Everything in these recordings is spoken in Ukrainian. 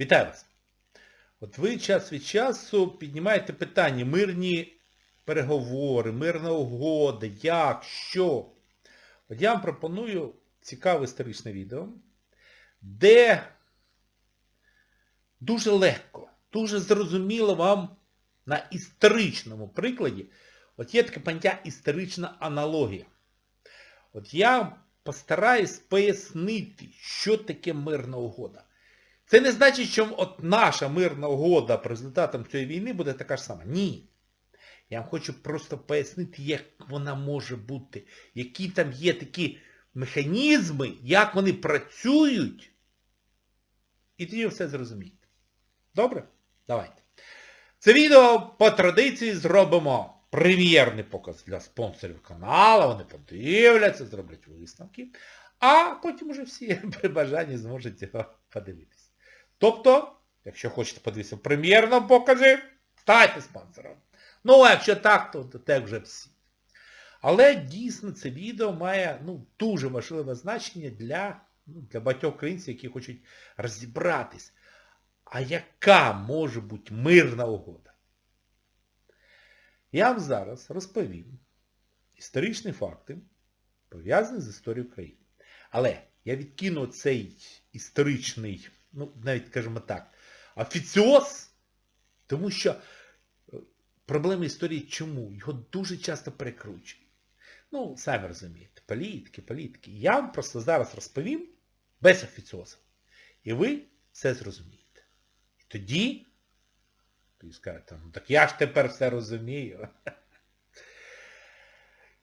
Вітаю вас. От ви час від часу піднімаєте питання, мирні переговори, мирна угода, як, що. От я вам пропоную цікаве історичне відео, де дуже легко, дуже зрозуміло вам на історичному прикладі, от є таке поняття історична аналогія. От я постараюсь пояснити, що таке мирна угода. Це не значить, що от наша мирна угода по результатам цієї війни буде така ж сама. Ні. Я вам хочу просто пояснити, як вона може бути, які там є такі механізми, як вони працюють. І тоді все зрозумієте. Добре? Давайте. Це відео по традиції зробимо прем'єрний показ для спонсорів каналу, вони подивляться, зроблять висновки, а потім уже всі при бажанні зможуть його подивитися. Тобто, якщо хочете подивитися в прем'єрному ставайте спонсором. Ну, а якщо так, то, так вже всі. Але дійсно це відео має ну, дуже важливе значення для, ну, для багатьох українців, які хочуть розібратись. А яка може бути мирна угода? Я вам зараз розповім історичні факти, пов'язані з історією України. Але я відкину цей історичний, ну, навіть, скажімо так, офіціоз, тому що е, проблема історії чому? Його дуже часто перекручують. Ну, самі розумієте, політики, політики. Я вам просто зараз розповім без офіціозу. І ви все зрозумієте. Тоді, тоді скажете, ну так я ж тепер все розумію.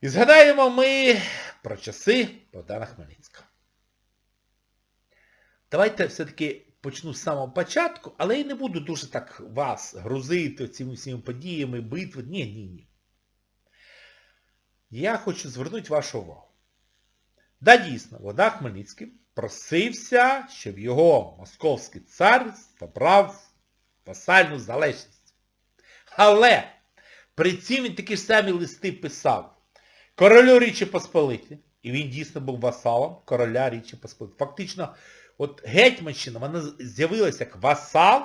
І згадаємо ми про часи Богдана Хмельницького. Давайте все-таки почну з самого початку, але я не буду дуже так вас грузити цими всіми подіями, битви. Ні, ні, ні. Я хочу звернути вашу увагу. Да, дійсно, Богдан Хмельницький просився, щоб його московський цар забрав васальну залежність. Але при цім він такі ж самі листи писав королю Річі Посполиті, і він дійсно був васалом короля Річі Посполиті. Фактично, от Гетьманщина, вона з'явилася як васал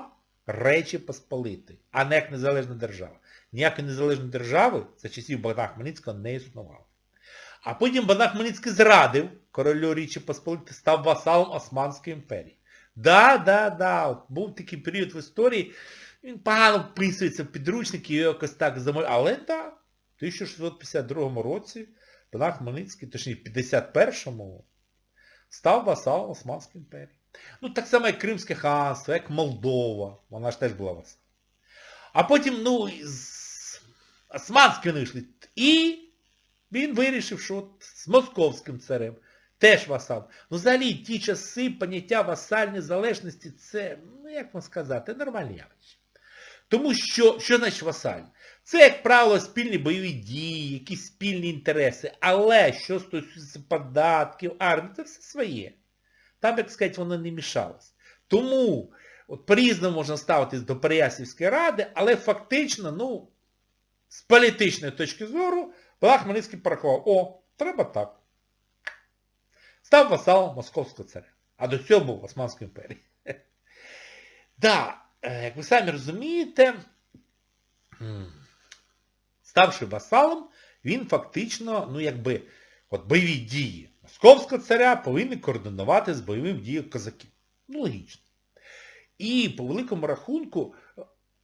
Речі Посполитої, а не як незалежна держава. Ніякої незалежної держави за часів Богдана Хмельницького не існувало. А потім Богдан Хмельницький зрадив королю Річі Посполити, став васалом Османської імперії. Да, да, да, от був такий період в історії, він погано вписується в підручники, його якось так замовляв. Але так, в 1652 році Богдан Хмельницький, точніше в 51-му, став васалом Османської імперії. Ну так само, як Кримське ханство, як Молдова, вона ж теж була васалом. А потім, ну, з Османські вийшли. І він вирішив, що от з московським царем теж васал. Ну, взагалі, ті часи поняття васальної залежності, це, ну, як вам сказати, нормальне явище. Тому що, що значить васаль? Це, як правило, спільні бойові дії, якісь спільні інтереси. Але що стосується податків, армії, це все своє. Там, як сказати, воно не мішалось. Тому, от по-різному можна ставитись до Переяслівської ради, але фактично, ну, з політичної точки зору, Богдан Хмельницький порахував, о, треба так. Став васалом Московського царя. А до цього був Османської імперії. Да, як ви самі розумієте, ставши васалом, він фактично, ну якби, от бойові дії Московського царя повинні координувати з бойовим дією козаків. Ну, логічно. І по великому рахунку,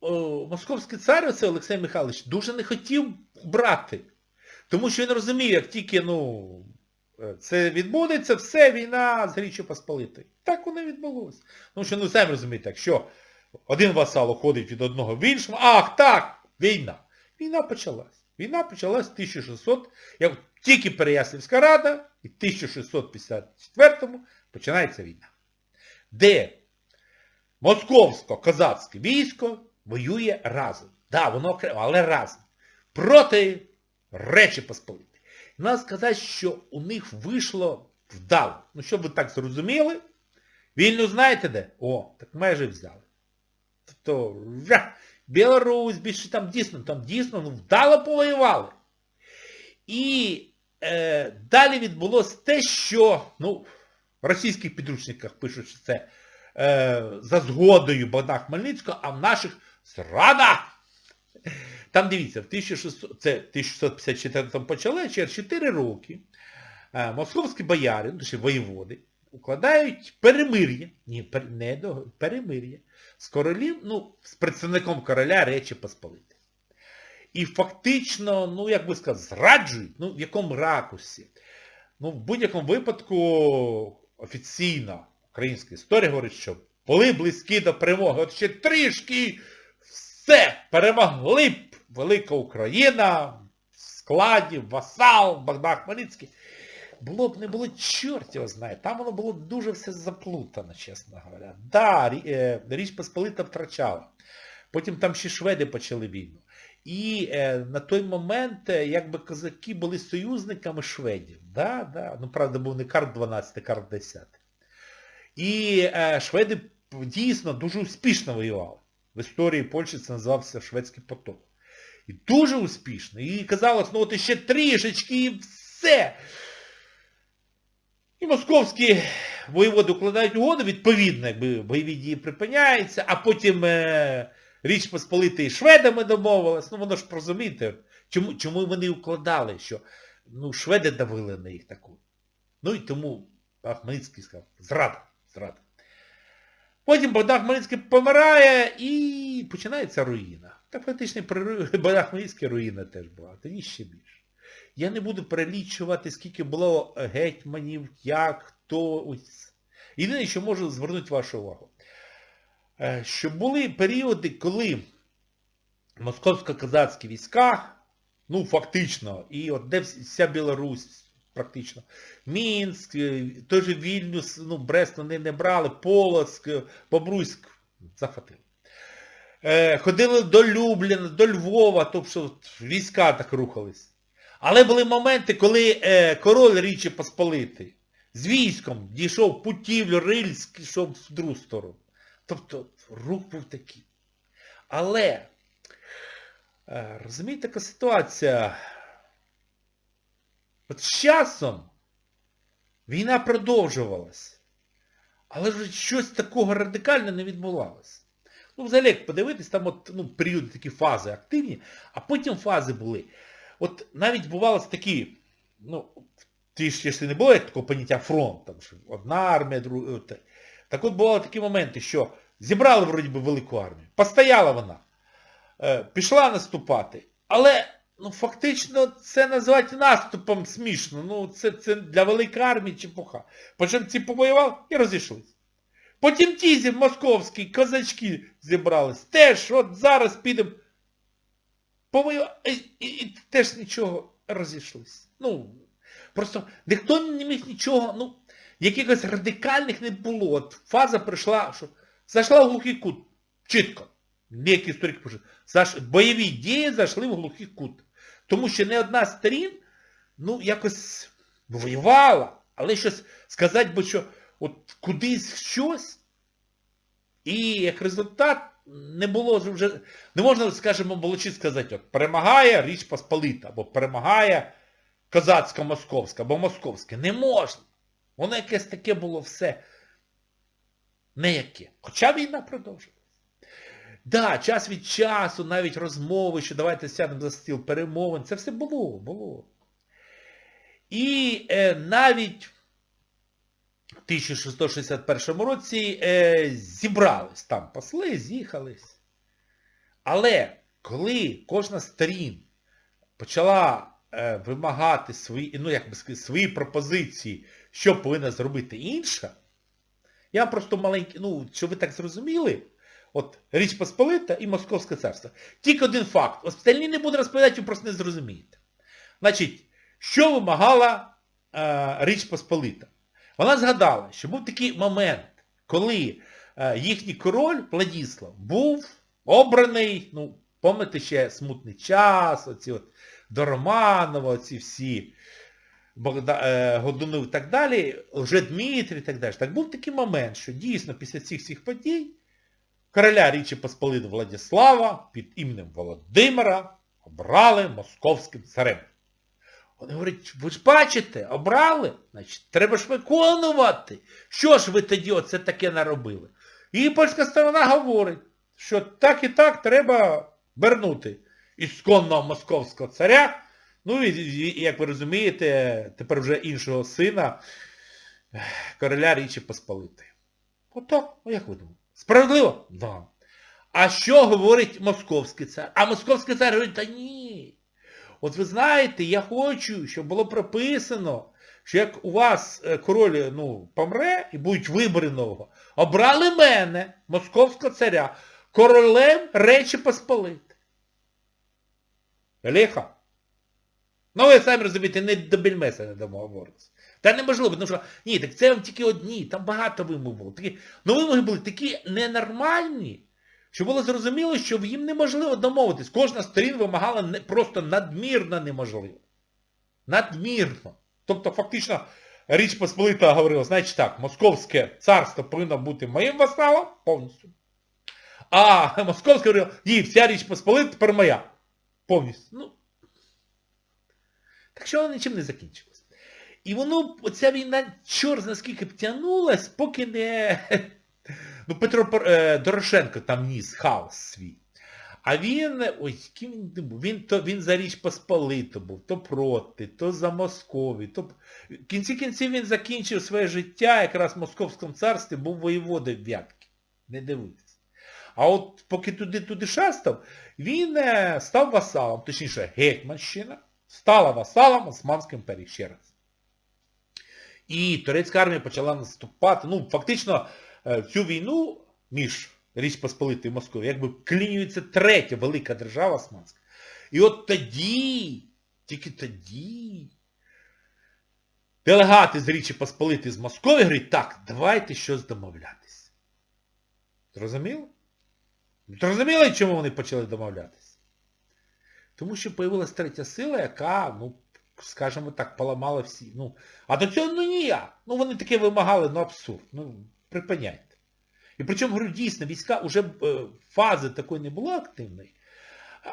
о, московський цар, оце Олексій Михайлович, дуже не хотів брати. Тому що він розумів, як тільки, ну, це відбудеться, все, війна з Річчю Посполитою. Так воно відбулося. Тому що, ну, самі розумієте, якщо один васал уходить від одного в іншому, ах, так, війна. Війна почалась. Війна почалась в 1600, як тільки Переяслівська рада, і в 1654-му починається війна. Де московсько-козацьке військо воює разом. Да, воно окремо, але разом. Проти Речі Посполитої. Треба сказати, що у них вийшло вдало. Ну, щоб ви так зрозуміли, вільну знаєте де? О, так майже взяли. Тобто, Білорусь, більше там дійсно, там дійсно ну, вдало повоювали. І е, далі відбулося те, що, ну, в російських підручниках пишуть, що це е, за згодою Богдана Хмельницького, а в наших зрада. Там дивіться, в 1600, це 1654 почали, через 4 роки е, московські бояри, ну, ще воєводи, укладають перемир'я, ні, пер, не до, перемир'я з королів, ну, з представником короля Речі Посполити. І фактично, ну, як би сказати, зраджують, ну, в якому ракурсі. Ну, в будь-якому випадку офіційно українська історія говорить, що були близькі до перемоги. От ще трішки все, перемогли б велика Україна, в складі, васал, Богдан Хмельницький. Було б не було, чорт його знає. Там воно було дуже все заплутано, чесно говоря. Да, е, Річ Посполита втрачала. Потім там ще шведи почали війну. І е, на той момент, е, якби козаки були союзниками шведів. Да, да. Ну, правда, був не Карл 12, а Карл 10. І е, шведи дійсно дуже успішно воювали. В історії Польщі це називався Шведський поток. І дуже успішно. І казалось, ну от іще трішечки і все. І московські воєводи укладають угоду, відповідно, якби бойові дії припиняються, а потім е, Річ Посполита і шведами домовилась. Ну воно ж розумієте, чому, чому вони укладали, що ну, шведи давили на їх таку. Ну і тому Хмельницький сказав, зрада, зрада. Потім Богдан Хмельницький помирає і починається руїна. Та фактично Богдан Хмельницький руїна теж була, тоді ще більше. Я не буду перелічувати, скільки було гетьманів, як, хто. Єдине, що можу звернути вашу увагу. Е, Що були періоди, коли московсько-казацькі війська, ну фактично, і от де вся Білорусь, практично, Мінськ, е, той же Вільнюс, ну, Брест вони не брали, Полоцьк, е, Бобруйськ захватили. Е, Ходили до Любліна, до Львова, тобто війська так рухались. Але були моменти, коли е, король Річі Посполитий з військом дійшов Путівлю, Рильськ, йшов в другу сторону. Тобто рух був такий. Але, е, розумієте, така ситуація. От з часом війна продовжувалась. Але ж щось такого радикального не відбувалося. Ну, взагалі, як подивитись, там от, ну, періоди такі фази активні, а потім фази були. От навіть бувалось такі, ну, ті ж, якщо не було такого поняття фронт, там, що одна армія, друга. от, Так от бували такі моменти, що зібрали вроді би велику армію, постояла вона, е, пішла наступати, але ну, фактично це назвати наступом смішно. Ну, це, це для великої армії чепуха. Потім ці повоювали і розійшлися. Потім ті зі московські козачки зібрались. Теж от зараз підемо. Повоювали і, і, і теж нічого розійшлись. Ну, просто ніхто не міг нічого, ну, якихось радикальних не було. От фаза прийшла, що зайшла в глухий кут. Чітко. Деякі історики пишуть. Заш... Бойові дії зайшли в глухий кут. Тому що не одна з сторін, ну, якось воювала, але щось сказати би, що от кудись щось, і як результат не було вже, не можна, скажімо, молодчі сказати, от перемагає Річ Посполита, або перемагає козацько-московська, або московське. Не можна. Воно якесь таке було все. Неяке. Хоча війна продовжилась. Да, час від часу, навіть розмови, що давайте сядемо за стіл перемовин, це все було, було. І е, навіть 1661 році е, зібрались там посли, з'їхались. Але коли кожна сторін почала е, вимагати свої, ну, як би сказати, свої пропозиції, що повинна зробити інша, я просто маленький, ну, щоб ви так зрозуміли, от Річ Посполита і Московське царство. Тільки один факт. Остальні не буду розповідати, ви просто не зрозумієте. Значить, що вимагала е, Річ Посполита? Вона згадала, що був такий момент, коли е, їхній король Владіслав був обраний, ну, пам'ятаєте ще смутний час, оці от до оці всі Богда, е, Годунов і так далі, вже Дмитрій і так далі. Так був такий момент, що дійсно після цих всіх подій короля Річі Посполити Владислава під іменем Володимира обрали московським царем. Вони говорять, ви ж бачите, обрали, значить, треба ж виконувати. Що ж ви тоді оце таке наробили? І польська сторона говорить, що так і так треба вернути ісконного московського царя. Ну і, і, як ви розумієте, тепер вже іншого сина, короля Річі Посполитої. Отак, ну як ви думаєте? Справедливо? Да. А що говорить московський цар? А московський цар говорить, та ні. От ви знаєте, я хочу, щоб було прописано, що як у вас е, король ну, помре і будуть вибори нового, обрали мене, московського царя, королем Речі Посполити. Ліха. Ну ви самі розумієте, не до бельмеса не домовилися. Та неможливо, тому що, ні, так це вам тільки одні, там багато вимог було. Такі, ну вимоги були такі ненормальні, що було зрозуміло, що їм неможливо домовитись. Кожна сторін вимагала не, просто надмірно неможливо. Надмірно. Тобто фактично Річ Посполита говорила, значить так, Московське царство повинно бути моїм вассалом повністю. А Московське говорило, ні, вся Річ Посполита тепер моя. Повністю. Ну, так що воно нічим не закінчилось. І воно, оця війна, чорт наскільки б тягнулась, поки не... Ну, Петро е, Дорошенко там ніс хаос свій. А він, ой, ким він не був? Він, то, він за Річ Посполиту був, то проти, то за Москові. То... В кінці кінців він закінчив своє життя якраз в Московському царстві, був воєводою Вятки. Не дивитись. А от поки туди-туди шастав, він е, став васалом, точніше, Гетьманщина стала васалом Османської імперії ще раз. І турецька армія почала наступати. Ну, фактично, цю війну між Річ Посполитою і Московією, якби клінюється третя велика держава Османська. І от тоді, тільки тоді, делегати з Річі Посполитої з Московії говорять, так, давайте щось домовлятись. Зрозуміло? Зрозуміло, чому вони почали домовлятись? Тому що появилась третя сила, яка, ну, скажімо так, поламала всі. Ну, а до цього ну ніяк. Ну вони таке вимагали, ну абсурд. Ну, припиняйте. І причому, говорю, дійсно, війська вже е, фази такої не було активної,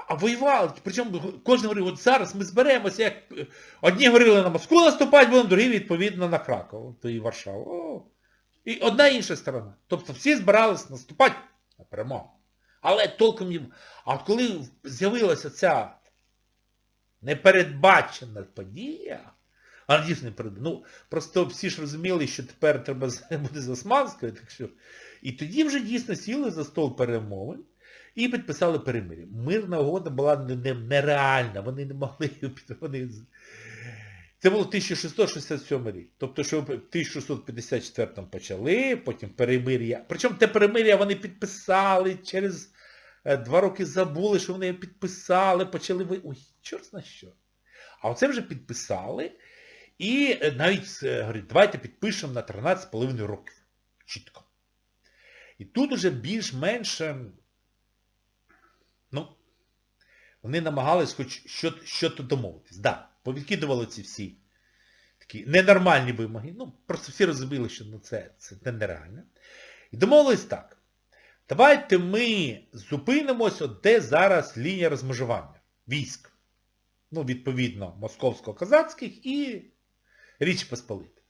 а, воювали. Причому кожен говорив, от зараз ми зберемося, як е, одні говорили на Москву наступати, будемо, другі, відповідно, на Краков, то і Варшаву. І одна інша сторона. Тобто всі збирались наступати на перемогу. Але толком їм. А коли з'явилася ця непередбачена подія, а дійсно не перед... Ну, просто всі ж розуміли, що тепер треба буде з Османською, так що. І тоді вже дійсно сіли за стол перемовин і підписали перемир'я. Мирна угода була не- не- нереальна, вони не могли її вони... Це було 1667 рік. Тобто, що в 1654 почали, потім перемир'я. Причому те перемир'я вони підписали, через е, два роки забули, що вони підписали, почали ви... Ой, чорт на що. А оце вже підписали. І е, навіть е, говорять, давайте підпишемо на 13,5 років. Чітко. І тут уже більш-менш, е, ну, вони намагались хоч що, що то домовитись. Да, повідкидували ці всі такі ненормальні вимоги. Ну, просто всі розуміли, що ну, це, це нереально. І домовились так. Давайте ми зупинимося, де зараз лінія розмежування військ. Ну, відповідно, московсько-казацьких і Річ Посполити.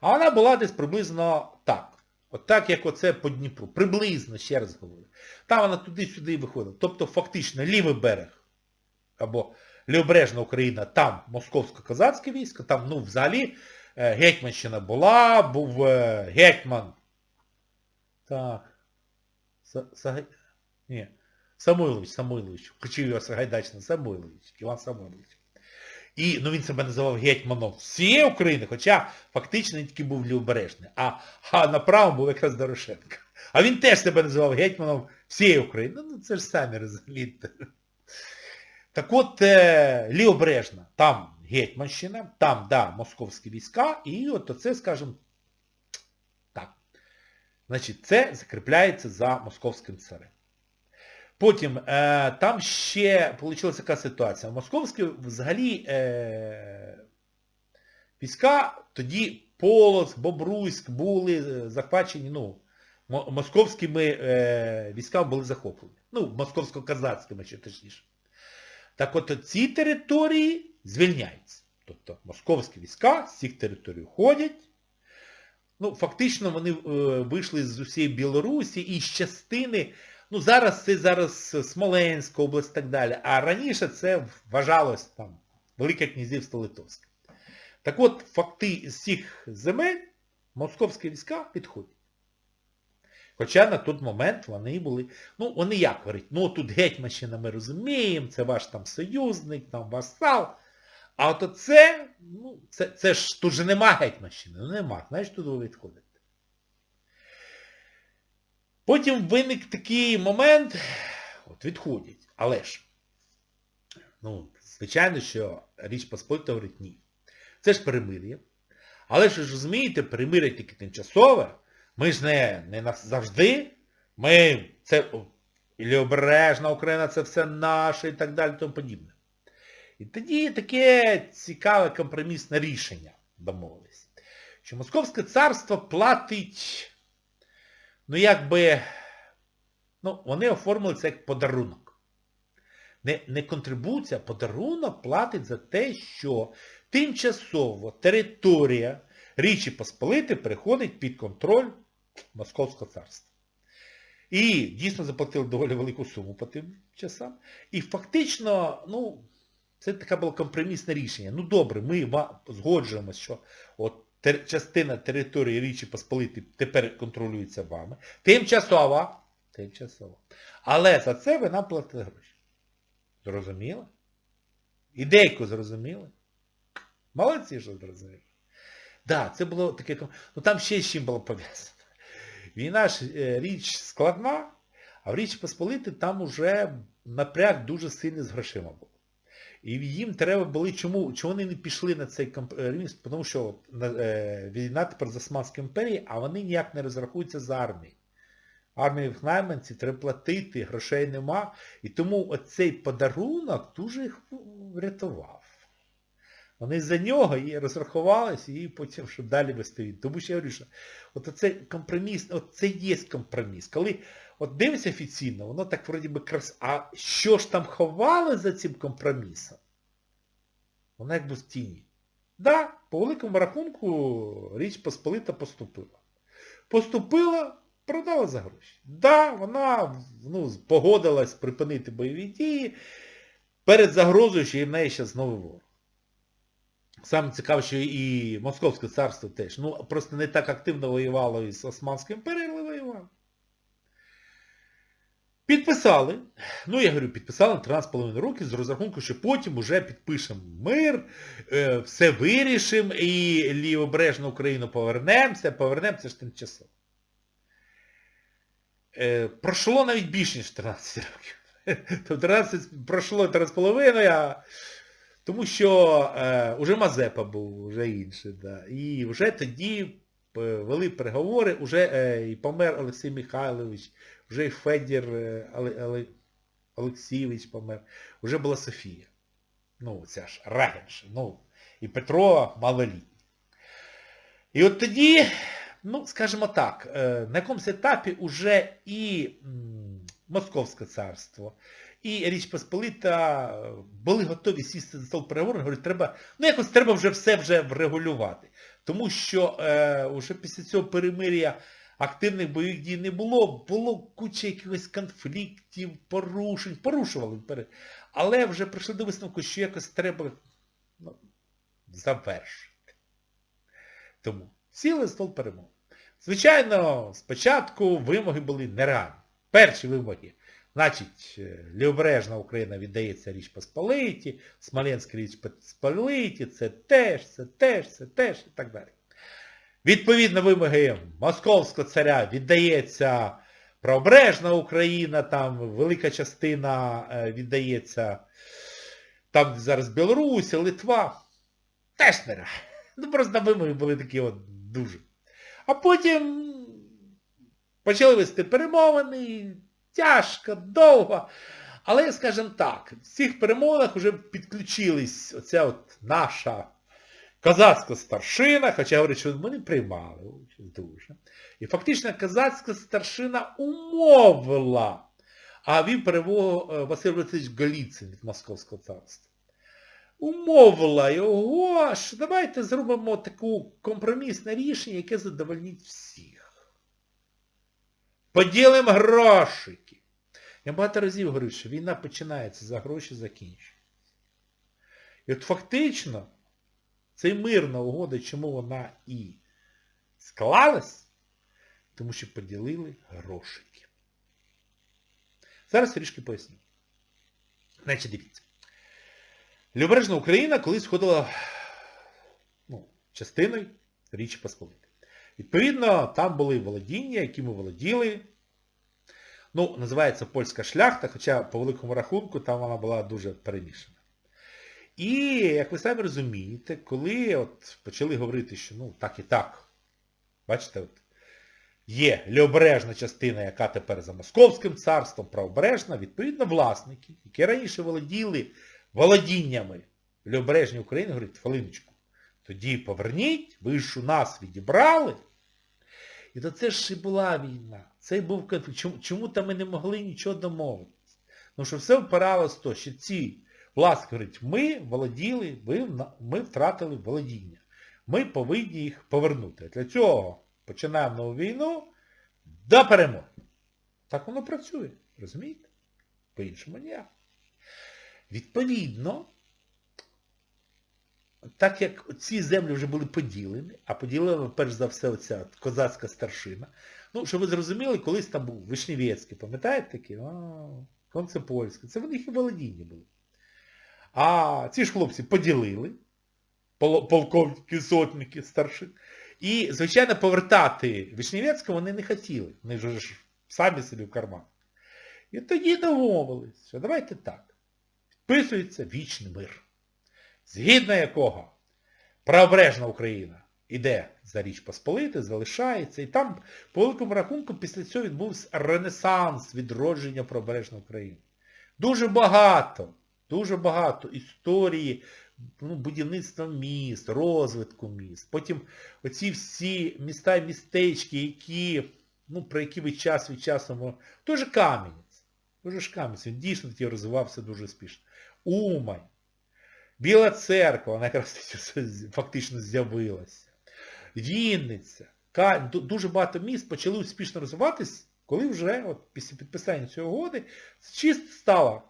А вона була десь приблизно так. От так, як оце по Дніпру. Приблизно, ще раз говорю. Там вона туди-сюди виходила. Тобто фактично лівий берег, або Лівобережна Україна, там московсько-казацьке військо, там, ну, взагалі, е, Гетьманщина була, був е, гетьман. Так. Са- Ні. Самойлович, Самойлович. Включив його Сагайдачний Самойлович, Іван Самойлович. І ну, він себе називав гетьманом всієї України, хоча фактично він тільки був лівобережний. А, а на правому був якраз Дорошенко. А він теж себе називав гетьманом всієї України. Ну, ну це ж самі розумієте. Так от е, лівобережна, там Гетьманщина, там, да, московські війська, і от оце, скажімо, так. Значить, це закріпляється за московським царем. Потім, е, там ще вийшла така ситуація. Московські взагалі е, війська, тоді Полоцк, Бобруйськ були е, захвачені, ну, московськими е, військами були захоплені. Ну, московсько-казацькими, ще точніше. Так от ці території звільняються. Тобто московські війська з цих територій уходять, ну, фактично вони е, вийшли з усієї Білорусі і з частини, ну зараз це зараз Смоленська область і так далі, а раніше це вважалось там Велике князівство Литовське. Так от, факти з цих земель московські війська підходять. Хоча на той момент вони були, ну вони як говорять, ну тут Гетьманщина ми розуміємо, це ваш там союзник, там васал. А от це, ну, це, це ж тут же нема Гетьманщини, ну нема, знаєш, туди ви відходите. Потім виник такий момент, от відходять, але ж, ну, звичайно, що Річ Посполита говорить ні. Це ж перемир'я. Але ж розумієте, перемир'я тільки тимчасове, ми ж не, не завжди, ми, це Лівобережна Україна, це все наше і так далі, тому подібне. І тоді таке цікаве компромісне рішення домовились. Що Московське царство платить, ну якби, ну, вони оформили це як подарунок. Не, не контрибуція, а подарунок платить за те, що тимчасово територія Річі Посполити переходить під контроль Московського царства. І дійсно заплатили доволі велику суму по тим часам. І фактично, ну, це таке було компромісне рішення. Ну добре, ми згоджуємося, що от тер, частина території Річі Посполити тепер контролюється вами. Тимчасово. Тимчасово. Але за це ви нам платите гроші. Зрозуміли? Ідейку зрозуміли? Молодці, що зрозуміли. Так, да, це було таке... Ну там ще з чим було пов'язано. Війна ж річ складна, а в Річі Посполити там уже напряг дуже сильний з грошима був. І їм треба були, чому чому вони не пішли на цей рівень, Тому що е, війна тепер з Османської імперії, а вони ніяк не розрахуються за армії. Армії в найманці треба платити, грошей нема. І тому оцей подарунок дуже їх врятував. Вони за нього і розрахувалися, і потім, щоб далі вести. Тому що я говорю, що от оцей компроміс, от це є компроміс. Коли от дивишся офіційно, воно так вроді би крас... А що ж там ховали за цим компромісом? Воно якби в тіні. Да, по великому рахунку Річ Посполита поступила. Поступила, продала за гроші. Да, вона ну, погодилась припинити бойові дії перед загрозою, що в неї ще знову ворог. Саме цікаво, що і Московське царство теж. Ну, просто не так активно воювало із Османською імперією, але воювало. Підписали, ну я говорю, підписали на 13,5 років з розрахунку, що потім вже підпишемо мир, е, все вирішимо і лівобережну Україну повернемося, повернемося ж тимчасово. Е, пройшло навіть більше, ніж 13 років. Тобто 13 пройшло 13,5, а тому що е, уже Мазепа був, вже інший. Да. І вже тоді вели переговори, вже е, і помер Олексій Михайлович, вже і Федір е, Олексійович помер, вже була Софія. Ну, ця ж Рагенша. Ну, і Петро малолітній. І от тоді, ну, скажімо так, е, на якомусь етапі вже і м, Московське царство, і Річ Посполита були готові сісти за стол переговорів, говорять, треба, ну якось треба вже все вже врегулювати. Тому що е, вже після цього перемир'я активних бойових дій не було, було куча якихось конфліктів, порушень, порушували. Але вже прийшли до висновку, що якось треба ну, завершити. Тому сіли стол перемоги. Звичайно, спочатку вимоги були нереальні. Перші вимоги. Значить, Лівобережна Україна віддається Річ Посполиті, Смоленська Річ Посполиті, це теж, це теж, це теж і так далі. Відповідно вимоги Московського царя віддається Правобережна Україна, там велика частина віддається, там зараз Білорусь, Литва. Теж не. Ну просто вимоги були такі от дуже. А потім почали вести перемовини тяжко, довго. Але, скажімо так, в цих перемовинах вже підключились оця от наша козацька старшина, хоча говорять, що ми не приймали дуже. І фактично козацька старшина умовила, а він перевог Василь Васильович Голіцин від Московського царства. умовила його, що давайте зробимо таку компромісне рішення, яке задовольнить всіх. Поділимо грошики. Я багато разів говорив, що війна починається за гроші закінчується. І от фактично, цей мирна угода, чому вона і склалась, тому що поділили грошики. Зараз трішки поясню. Значить, дивіться. Лівобережна Україна колись входила ну, частиною Річі Посполитої. Відповідно, там були володіння, якими володіли. Ну, називається польська шляхта, хоча по великому рахунку там вона була дуже перемішана. І, як ви самі розумієте, коли от почали говорити, що ну так і так, бачите, от, є лівобережна частина, яка тепер за Московським царством, правобережна, відповідно, власники, які раніше володіли володіннями в лівобережній Україні, говорять, хвилиночку, тоді поверніть, ви ж у нас відібрали. І то це ж і була війна. Це і був конфлікт. Чому, чому там ми не могли нічого домовитися? Тому що все впиралось в то, що ці власники говорять, ми володіли, ви, ми втратили володіння. Ми повинні їх повернути. Для цього починаємо нову війну до перемоги. Так воно працює. Розумієте? По-іншому ніяк. Відповідно, так як ці землі вже були поділені, а поділила, перш за все, оця козацька старшина. Ну, щоб ви зрозуміли, колись там був Вишневецький, пам'ятаєте такий? А, Концепольський. Це в них і володіння були. А ці ж хлопці поділили, полковники, сотники, старшин. І, звичайно, повертати Вишневецького вони не хотіли. Вони ж самі собі в карман. І тоді домовились, що давайте так. Підписується вічний мир, згідно якого правобережна Україна іде за Річ Посполити, залишається. І там, по великому рахунку, після цього відбувся ренесанс відродження правобережної України. Дуже багато, дуже багато історії ну, будівництва міст, розвитку міст. Потім оці всі міста і містечки, які, ну, про які ви час від часу... Той Кам'янець. Дуже ж Кам'янець, він дійсно тоді розвивався дуже успішно. Умань, Біла церква, вона якраз фактично з'явилася. Вінниця. Дуже багато міст почали успішно розвиватись, коли вже от, після підписання цієї угоди чисто стала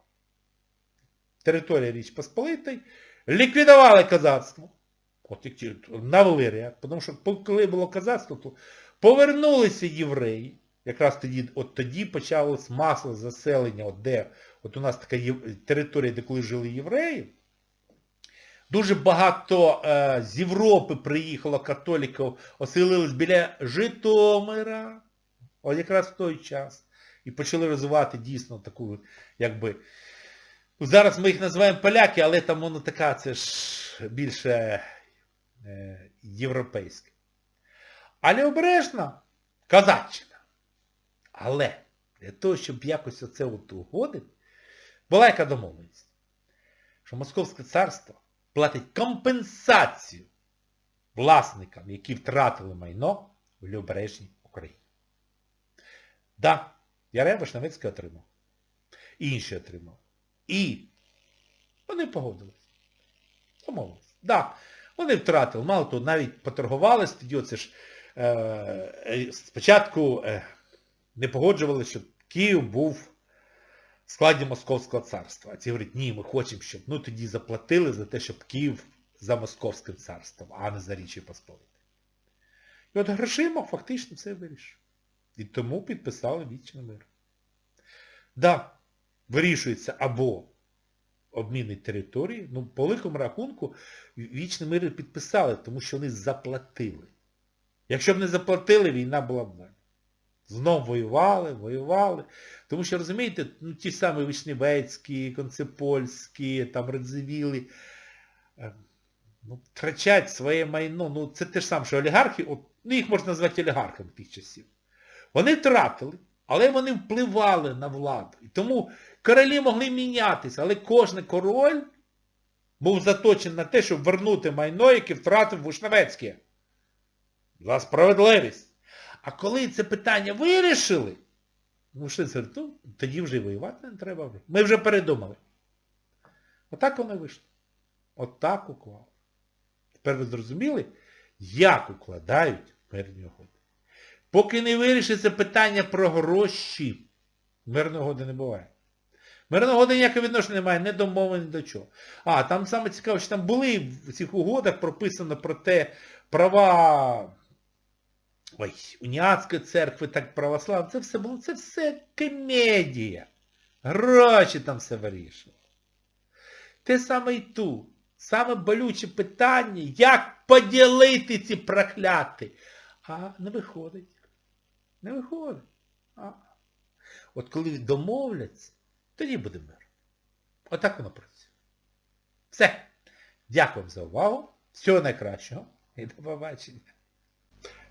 територія Річ Посполитої, ліквідували козацтво. От навели ряд, тому що коли було козацтво, то повернулися євреї. Якраз тоді от тоді почалось масло заселення, от де от у нас така територія, де коли жили євреї. Дуже багато е, з Європи приїхало католіків, оселились біля Житомира, от якраз в той час. І почали розвивати дійсно таку, якби... Зараз ми їх називаємо поляки, але там воно така, це ж більше е, європейське. Але обережно Казаччина. Але для того, щоб якось оце от угодити, була яка домовленість, що Московське царство платить компенсацію власникам, які втратили майно в Лівобережній Україні. Да, Ярем Вишневецький отримав. Інші отримав. І вони погодились. Домовились. Да, вони втратили. Мало того, навіть поторгувалися, тоді оце ж е, спочатку е, не погоджувалися, щоб Київ був в складі Московського царства. А ці говорять, ні, ми хочемо, щоб ну тоді заплатили за те, щоб Київ за Московським царством, а не за Річі Посполити. І от грошима фактично все вирішив. І тому підписали вічний мир. Да, вирішується або обмінить території, ну, по великому рахунку, вічний мир підписали, тому що вони заплатили. Якщо б не заплатили, війна була б далі. Знов воювали, воювали. Тому що, розумієте, ну, ті самі Вишневецькі, Концепольські, там Радзивіли, е, ну, втрачать своє майно. Ну, це те ж саме, що олігархи, от, ну їх можна назвати олігархами тих часів. Вони втратили, але вони впливали на владу. І тому королі могли мінятися, але кожен король був заточений на те, щоб вернути майно, яке втратив Вишневецький. За справедливість. А коли це питання вирішили, ну що це, ну, тоді вже воювати не треба. Ми вже передумали. Отак воно вийшло. Отак уклав. Тепер ви зрозуміли, як укладають мирні угоди. Поки не вирішиться питання про гроші, мирної угоди не буває. Мирної угоди ніякого відношення немає, не до ні до чого. А, там саме цікаво, що там були в цих угодах прописано про те, права ой, уніатської церкви, так православної, це все було, це все комедія. Гроші там все вирішували. Те саме і тут. Саме болюче питання, як поділити ці прокляти. А не виходить. Не виходить. А. От коли домовляться, тоді буде мир. Отак воно працює. Все. Дякую за увагу. Всього найкращого і до побачення.